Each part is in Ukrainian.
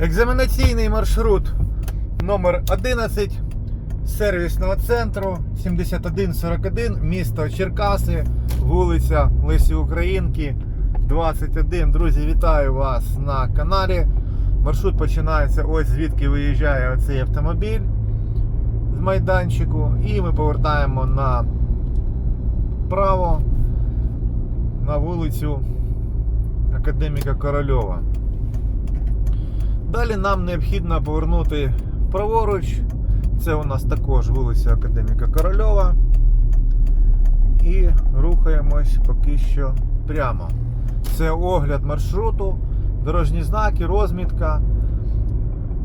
Екзаменаційний маршрут номер 11 сервісного центру 7141, місто Черкаси, вулиця Лесі Українки, 21. Друзі, вітаю вас на каналі. Маршрут починається ось звідки виїжджає оцей автомобіль з майданчику. І ми повертаємо на право на вулицю Академіка Корольова. Далі нам необхідно повернути праворуч. Це у нас також вулиця Академіка Корольова. І рухаємось поки що прямо. Це огляд маршруту, дорожні знаки, розмітка.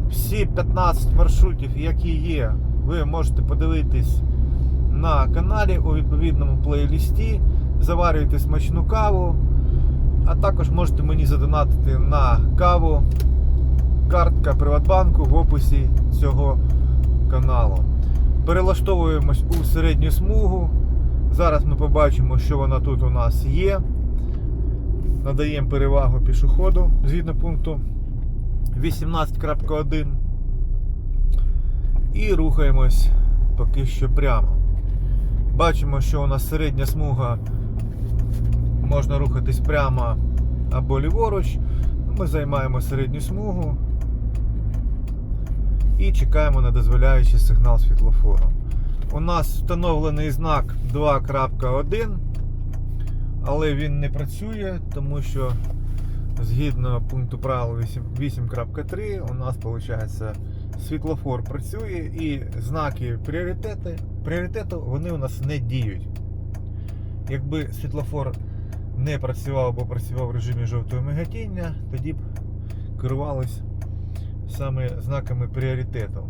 Всі 15 маршрутів, які є, ви можете подивитись на каналі у відповідному плейлісті. Заварюйте смачну каву, а також можете мені задонатити на каву картка Приватбанку в описі цього каналу. Перелаштовуємось у середню смугу. Зараз ми побачимо, що вона тут у нас є. Надаємо перевагу пішоходу згідно пункту 18.1. І рухаємось поки що прямо. Бачимо, що у нас середня смуга можна рухатись прямо або ліворуч. Ми займаємо середню смугу і чекаємо на дозволяючий сигнал світлофору. У нас встановлений знак 2.1, але він не працює, тому що згідно пункту правил 8.3 у нас виходить світлофор працює і знаки пріоритети, пріоритету вони у нас не діють. Якби світлофор не працював або працював в режимі жовтого миготіння, тоді б керувались саме знаками пріоритету.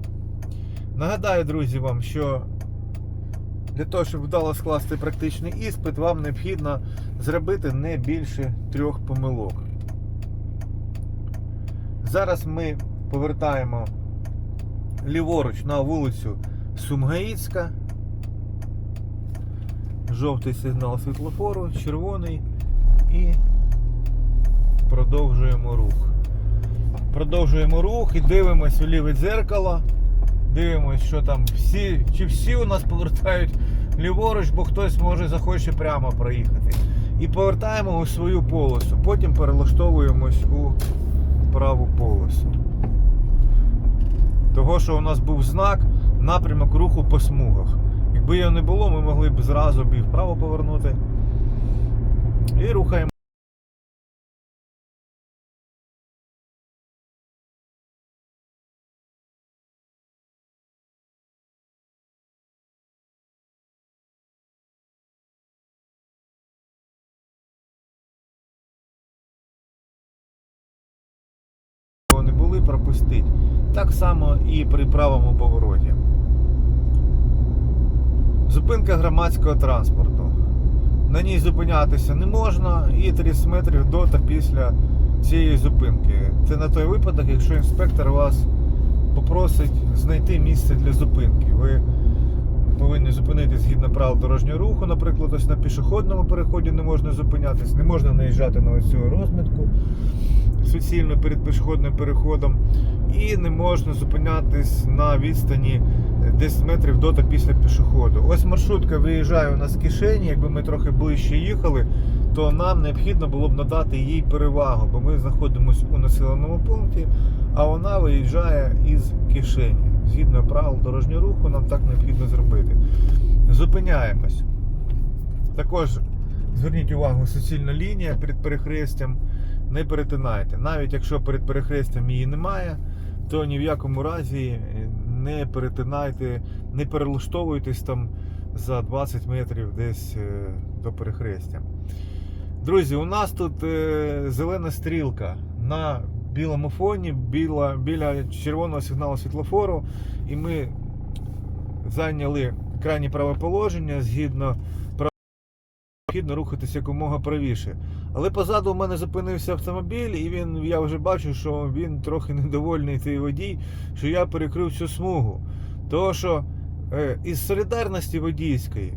Нагадаю, друзі, вам, що для того, щоб вдало скласти практичний іспит, вам необхідно зробити не більше трьох помилок. Зараз ми повертаємо ліворуч на вулицю Сумгаїцька. Жовтий сигнал світлофору, червоний і продовжуємо рух. Продовжуємо рух і дивимось у ліве дзеркало. Дивимось, що там всі, чи всі у нас повертають ліворуч, бо хтось може захоче прямо проїхати. І повертаємо у свою полосу. Потім перелаштовуємось у праву полосу. Того, що у нас був знак напрямок руху по смугах. Якби його не було, ми могли б зразу б і вправо повернути. І рухаємо. Не пропустить. Так само і при правому повороті. Зупинка громадського транспорту. На ній зупинятися не можна і 30 метрів до та після цієї зупинки. Це на той випадок, якщо інспектор вас попросить знайти місце для зупинки. Ви повинні зупинитись згідно правил дорожнього руху, наприклад, ось на пішохідному переході не можна зупинятись, не можна наїжджати на ось цю розмітку суцільно перед пішохідним переходом, і не можна зупинятись на відстані 10 метрів до та після пішоходу. Ось маршрутка виїжджає у нас з кишені. Якби ми трохи ближче їхали, то нам необхідно було б надати їй перевагу, бо ми знаходимося у населеному пункті, а вона виїжджає із кишені. Згідно правил дорожнього руху, нам так необхідно зробити. Зупиняємось. Також зверніть увагу, суцільна лінія перед перехрестям не перетинайте. Навіть якщо перед перехрестям її немає, то ні в якому разі не перетинайте, не перелаштовуйтесь там за 20 метрів десь е, до перехрестя. Друзі, у нас тут е, зелена стрілка на білому фоні, біла, біля червоного сигналу світлофору, і ми зайняли крайнє праве положення згідно необхідно рухатися якомога правіше. Але позаду в мене зупинився автомобіль, і він, я вже бачу, що він трохи недовольний цей водій, що я перекрив всю смугу. Тому що е, із солідарності водійської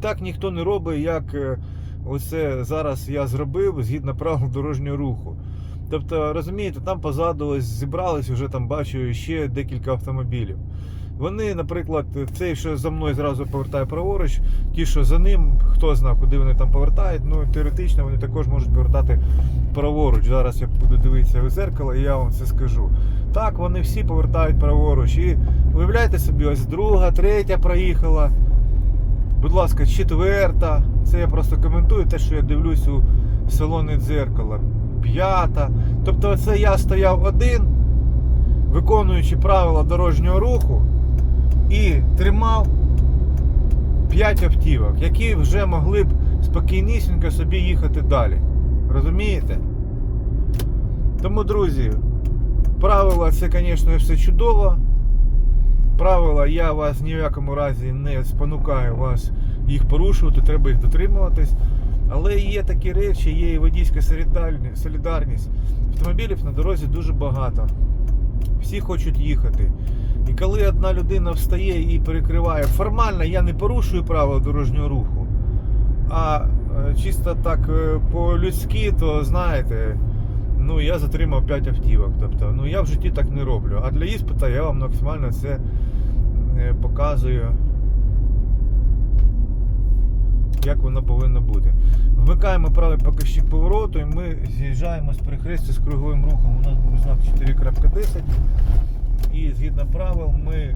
так ніхто не робить, як е, оце зараз я зробив згідно правил дорожнього руху. Тобто, розумієте, там позаду ось зібрались вже там бачу ще декілька автомобілів. Вони, наприклад, цей, що за мною зразу повертає праворуч, ті, що за ним, хто знає, куди вони там повертають, ну теоретично вони також можуть повертати праворуч. Зараз я буду дивитися в зеркало і я вам це скажу. Так, вони всі повертають праворуч. І уявляйте собі, ось друга, третя проїхала. Будь ласка, четверта. Це я просто коментую те, що я дивлюсь у салони дзеркала. П'ята. Тобто, це я стояв один, виконуючи правила дорожнього руху, і тримав 5 автівок, які вже могли б спокійнісінько собі їхати далі. Розумієте? Тому, друзі, правила це, звісно, все чудово. Правила я вас ні в якому разі не спонукаю вас їх порушувати, треба їх дотримуватись. Але є такі речі, є і водійська солідарність. Автомобілів на дорозі дуже багато. Всі хочуть їхати. І коли одна людина встає і перекриває, формально я не порушую правила дорожнього руху. А е, чисто так е, по-людськи, то знаєте, ну я затримав 5 автівок. Тобто, ну я в житті так не роблю. А для іспита я вам максимально це е, показую, як воно повинно бути. Вмикаємо правий показчик повороту і ми з'їжджаємо з перехрестя з круговим рухом. У нас був знак 4.10. І згідно правил ми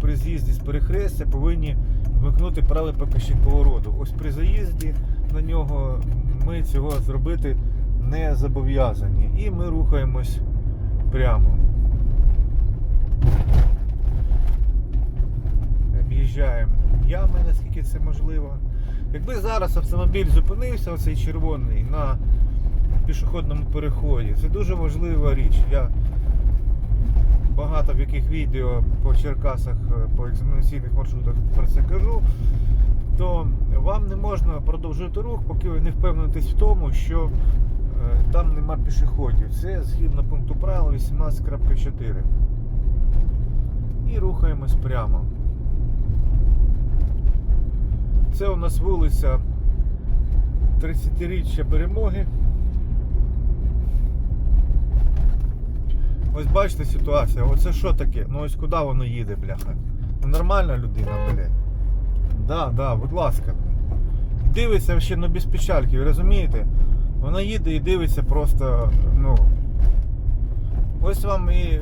при з'їзді з перехрестя повинні вмикнути правий показчик повороту. Ось при заїзді на нього ми цього зробити не зобов'язані. І ми рухаємось прямо. Об'їжджаємо ями, наскільки це можливо. Якби зараз автомобіль зупинився, оцей червоний, на пішохідному переході, це дуже важлива річ. Я багато в яких відео по Черкасах, е, по екзаменаційних маршрутах про це кажу, то вам не можна продовжити рух, поки ви не впевнитесь в тому, що е, там нема пішоходів. Це згідно пункту правил 18.4. І рухаємось прямо. Це у нас вулиця 30-річчя перемоги. Ось бачите ситуація, оце що таке? Ну ось куди воно їде, бляха? Ну нормальна людина, бля. Да, да, будь ласка. Дивиться ще ну, без печальки, ви розумієте? Вона їде і дивиться просто, ну. Ось вам і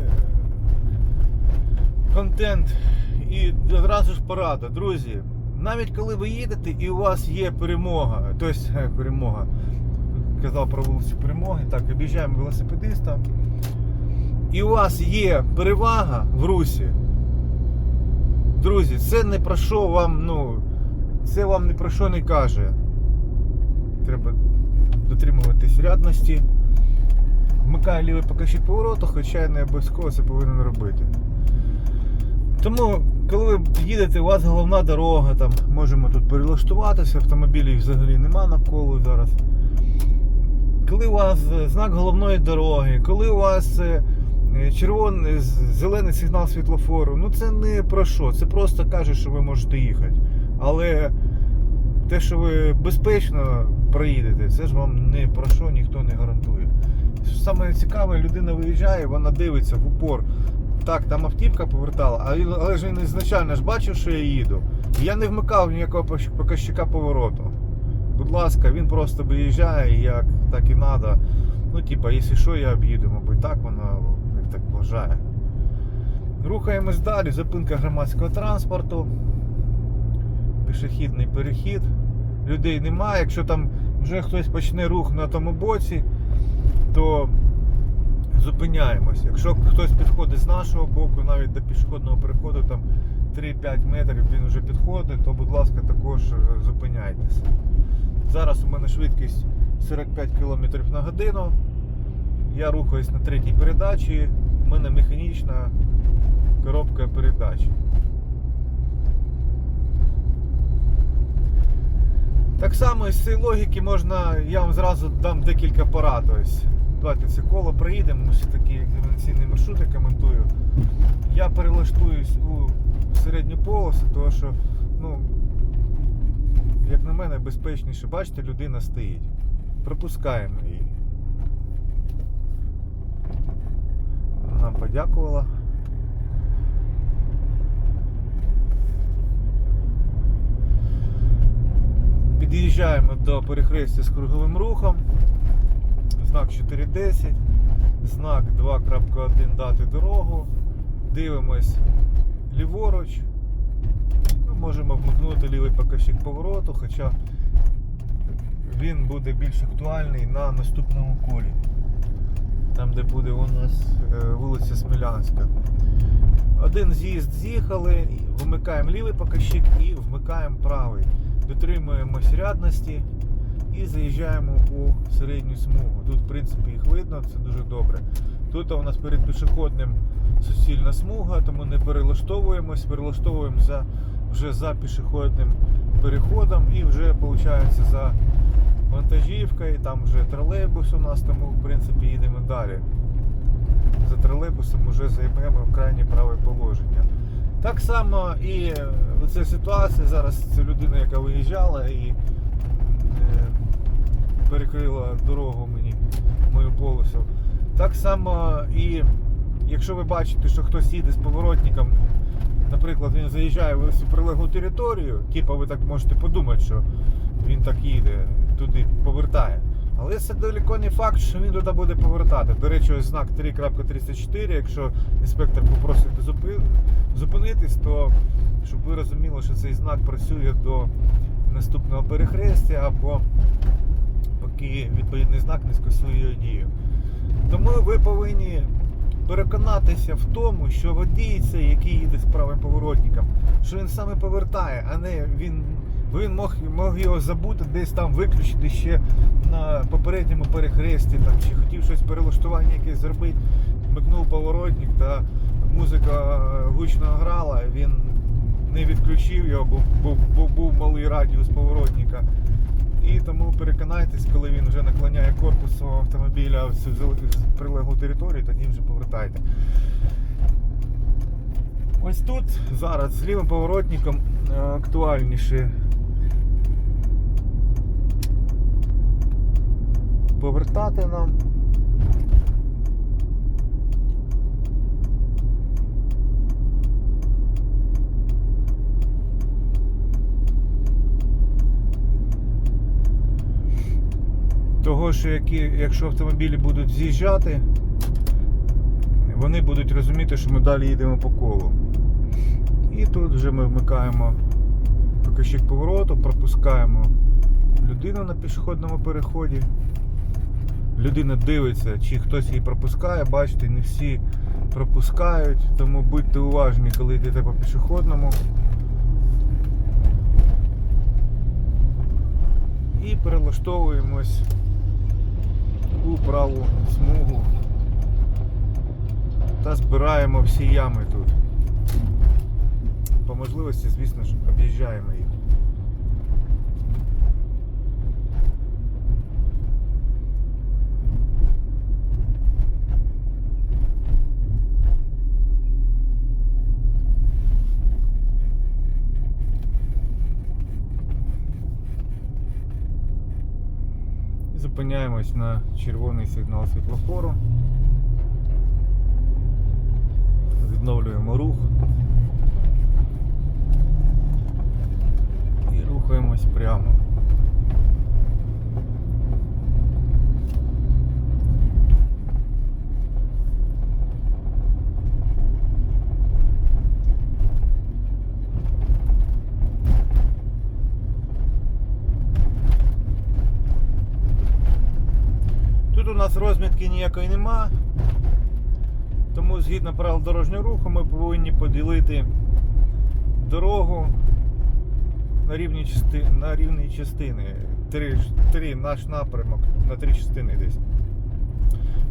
контент, і одразу ж порада, друзі. Навіть коли ви їдете і у вас є перемога, тобто е, перемога, казав про вулицю перемоги, так, об'їжджаємо велосипедиста і у вас є перевага в русі, друзі, це не про що вам, ну, це вам не про що не каже. Треба дотримуватись рядності. Вмикаю лівий покажчик повороту, хоча я не обов'язково це повинен робити. Тому, коли ви їдете, у вас головна дорога, там можемо тут перелаштуватися, автомобілів взагалі нема навколо зараз. Коли у вас е, знак головної дороги, коли у вас е, е, червоний зелений сигнал світлофору, ну це не про що. Це просто каже, що ви можете їхати. Але те, що ви безпечно проїдете, це ж вам не про що ніхто не гарантує. Саме цікаве, людина виїжджає, вона дивиться в упор. Так, там автівка повертала, але ж він ізначально ж бачив, що я їду. Я не вмикав ніякого показчика повороту. Будь ласка, він просто виїжджає, як так і треба. Ну, типа, якщо що, я об'їду, мабуть, так воно як так вважає. Рухаємось далі, зупинка громадського транспорту, пішохідний перехід. Людей немає. Якщо там вже хтось почне рух на тому боці, то зупиняємось. Якщо хтось підходить з нашого боку, навіть до пішохідного переходу, там 3-5 метрів він вже підходить, то будь ласка, також е, зупиняйтесь. Зараз у мене швидкість 45 км на годину. Я рухаюсь на третій передачі. У мене механічна коробка передач. Так само з цієї логіки можна, я вам зразу дам декілька порад. Ось. Давайте це коло проїдемо, ось такі екзаменаційні маршрути коментую. Я перелаштуюсь у середню полосу, тому що, ну, як на мене, безпечніше. Бачите, людина стоїть. Пропускаємо її. нам подякувала. Під'їжджаємо до перехрестя з круговим рухом. Знак 410, знак 2.1 дати дорогу. Дивимось ліворуч. Ну, можемо вмикнути лівий показчик повороту, хоча він буде більш актуальний на наступному колі. Там, де буде у нас е, вулиця Смілянська. Один з'їзд з'їхали, вмикаємо лівий показчик і вмикаємо правий. Дотримуємось рядності і заїжджаємо у середню смугу. Тут, в принципі, їх видно, це дуже добре. Тут у нас перед пішохідним суцільна смуга, тому не перелаштовуємось, перелаштовуємо вже за пішохідним переходом і вже виходить за вантажівкою, там вже тролейбус у нас, тому в принципі їдемо далі. За тролейбусом вже займемо крайнє праве положення. Так само і е, ця ситуація зараз це людина, яка виїжджала і е, перекрила дорогу мені мою полосу. Так само і якщо ви бачите, що хтось їде з поворотником, наприклад, він заїжджає в прилеглу територію, типу ви так можете подумати, що він так їде, туди повертає. Але це далеко не факт, що він туди буде повертати. До речі, ось знак 3.34, якщо інспектор попросить зупинитись, то щоб ви розуміли, що цей знак працює до наступного перехрестя або поки відповідний знак не скасує дію. Тому ви повинні переконатися в тому, що водій цей, який їде з правим поворотником, що він саме повертає, а не він. Він мог, мог його забути, десь там виключити ще на попередньому перехресті, там, чи хотів щось перелаштування якесь зробити, вмикнув поворотник та музика гучно грала, він не відключив його, бо був, був, був малий радіус поворотника. Тому переконайтесь, коли він вже наклоняє корпус автомобіля в цю прилеглу територію, тоді вже повертайте. Ось тут зараз з лівим поворотником е, актуальніше повертати нам. Того, що які, якщо автомобілі будуть з'їжджати, вони будуть розуміти, що ми далі їдемо по колу. І тут вже ми вмикаємо показчик повороту, пропускаємо людину на пішохідному переході. Людина дивиться, чи хтось її пропускає, бачите, не всі пропускають, тому будьте уважні, коли йдете по пішохідному. І перелаштовуємось у праву смугу та збираємо всі ями тут. По можливості, звісно ж, об'їжджаємо їх. І Зупиняємось на червоний сигнал світлофору. Відновлюємо рух. І рухаємось прямо. Тут у нас розмітки ніякої нема. Тому згідно правил дорожнього руху ми повинні поділити дорогу на рівні, части... на рівні частини. Три, три наш напрямок на три частини десь.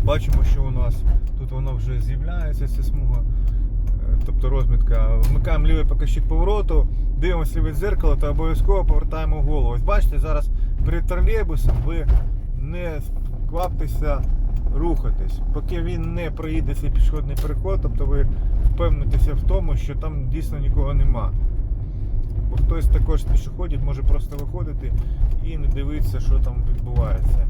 Бачимо, що у нас тут воно вже з'являється, ця смуга. Е, Тобто розмітка. Вмикаємо лівий показчик повороту, дивимося ліве дзеркало та обов'язково повертаємо голову. Ось бачите, зараз перед тролейбусом ви не кваптеся рухатись. Поки він не проїде цей пішохідний переход, тобто ви впевнитеся в тому, що там дійсно нікого нема. Бо хтось також з пішоходів може просто виходити і не дивитися, що там відбувається.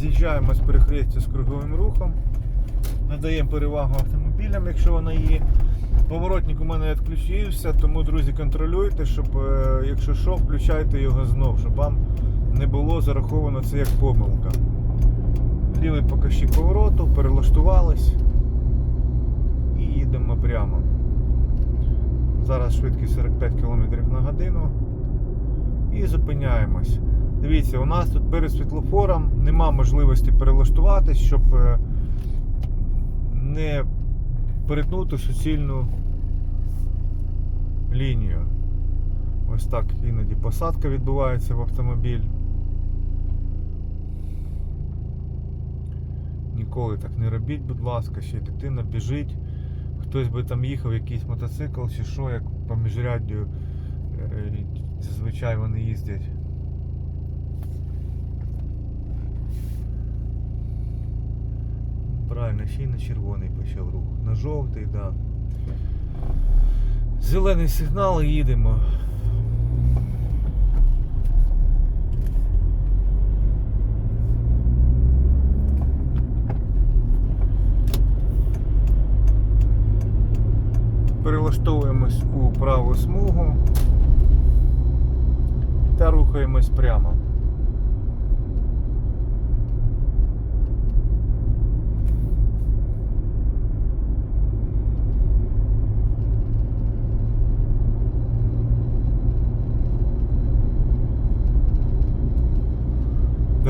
З'їжджаємо з перехрестя з круговим рухом. Надаємо перевагу автомобілям, якщо вона є. Поворотник у мене відключився, тому, друзі, контролюйте, щоб, е, якщо що, включайте його знов, щоб вам не було зараховано це як помилка. Лівий покажчик повороту, перелаштувались і їдемо прямо. Зараз швидкість 45 км на годину. І зупиняємось. Дивіться, у нас тут перед світлофором нема можливості перелаштуватись, щоб е, не перетнути суцільну лінію. Ось так іноді посадка відбувається в автомобіль. Ніколи так не робіть, будь ласка, ще й дитина біжить. Хтось би там їхав, якийсь мотоцикл чи що, як по міжряддю е, зазвичай вони їздять. Правильно, ще й на червоний почав рух. На жовтий. Да. Зелений сигнал і їдемо. Перелаштовуємось у праву смугу та рухаємось прямо.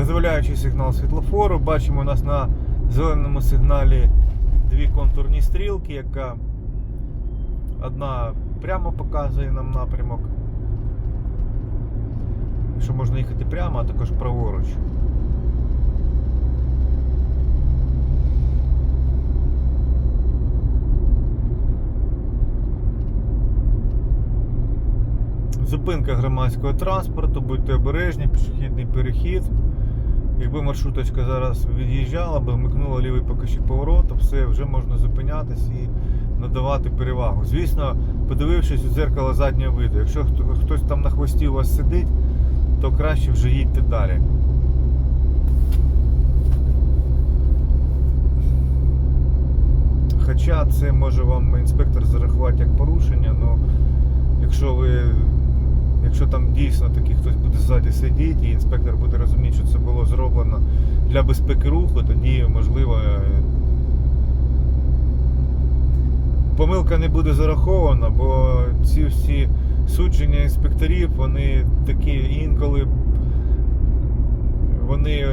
Дозволяючий сигнал світлофору, бачимо у нас на зеленому сигналі дві контурні стрілки, яка одна прямо показує нам напрямок. Що можна їхати прямо, а також праворуч. Зупинка громадського транспорту, будьте обережні, пішохідний перехід. Якби маршруточка зараз від'їжджала, би вмикнула лівий покажчик повороту, все, вже можна зупинятись і надавати перевагу. Звісно, подивившись у дзеркало заднього виду, якщо хтось там на хвості у вас сидить, то краще вже їдьте далі. Хоча це може вам інспектор зарахувати як порушення, але якщо ви Якщо там дійсно такий хтось буде ззаді сидіти, і інспектор буде розуміти, що це було зроблено для безпеки руху, тоді можливо е, помилка не буде зарахована, бо ці всі судження інспекторів, вони такі інколи вони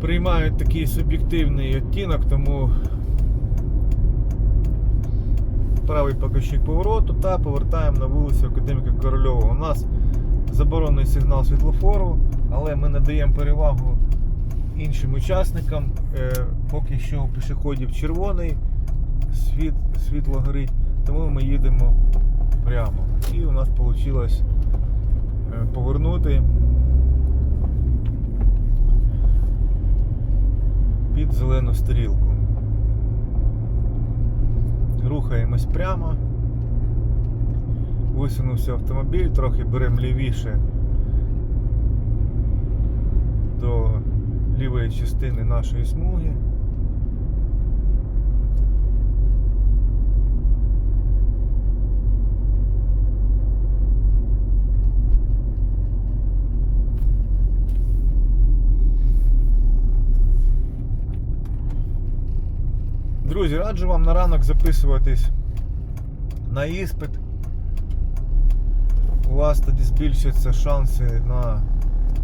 приймають такий суб'єктивний відтінок, тому правий покажчик повороту та повертаємо на вулицю Академіка Корольова. У нас заборонений сигнал світлофору, але ми надаємо перевагу іншим учасникам. Е, Поки що у пішоходів червоний світ, світло горить, тому ми їдемо прямо. І у нас вийшло повернути під зелену стрілку. Рухаємось прямо. Висунувся автомобіль, трохи беремо лівіше до лівої частини нашої смуги. Друзі, раджу вам на ранок записуватись на іспит. У вас тоді збільшаться шанси на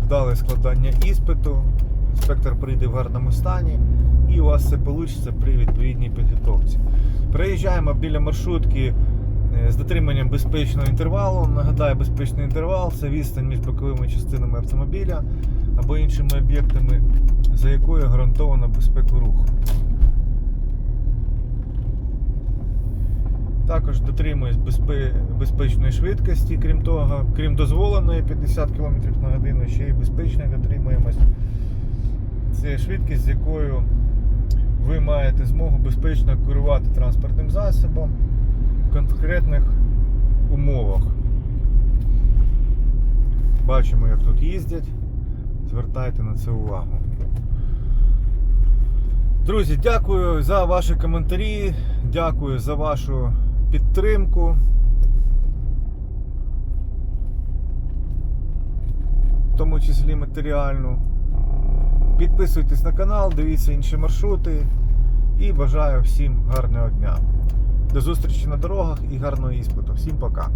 вдале складання іспиту. Інспектор прийде в гарному стані і у вас все вийде при відповідній підготовці. Приїжджаємо біля маршрутки е, з дотриманням безпечного інтервалу. Нагадаю, безпечний інтервал це відстань між боковими частинами автомобіля або іншими об'єктами, за якою гарантовано безпеку руху. Також дотримуюсь безпе- безпечної швидкості, крім того, крім дозволеної 50 км на годину, ще й безпечної дотримуємось. Це швидкість, з якою ви маєте змогу безпечно керувати транспортним засобом в конкретних умовах. Бачимо, як тут їздять. Звертайте на це увагу. Друзі, дякую за ваші коментарі, дякую за вашу підтримку. В тому числі матеріальну. Підписуйтесь на канал, дивіться інші маршрути і бажаю всім гарного дня. До зустрічі на дорогах і гарного іспиту. Всім пока.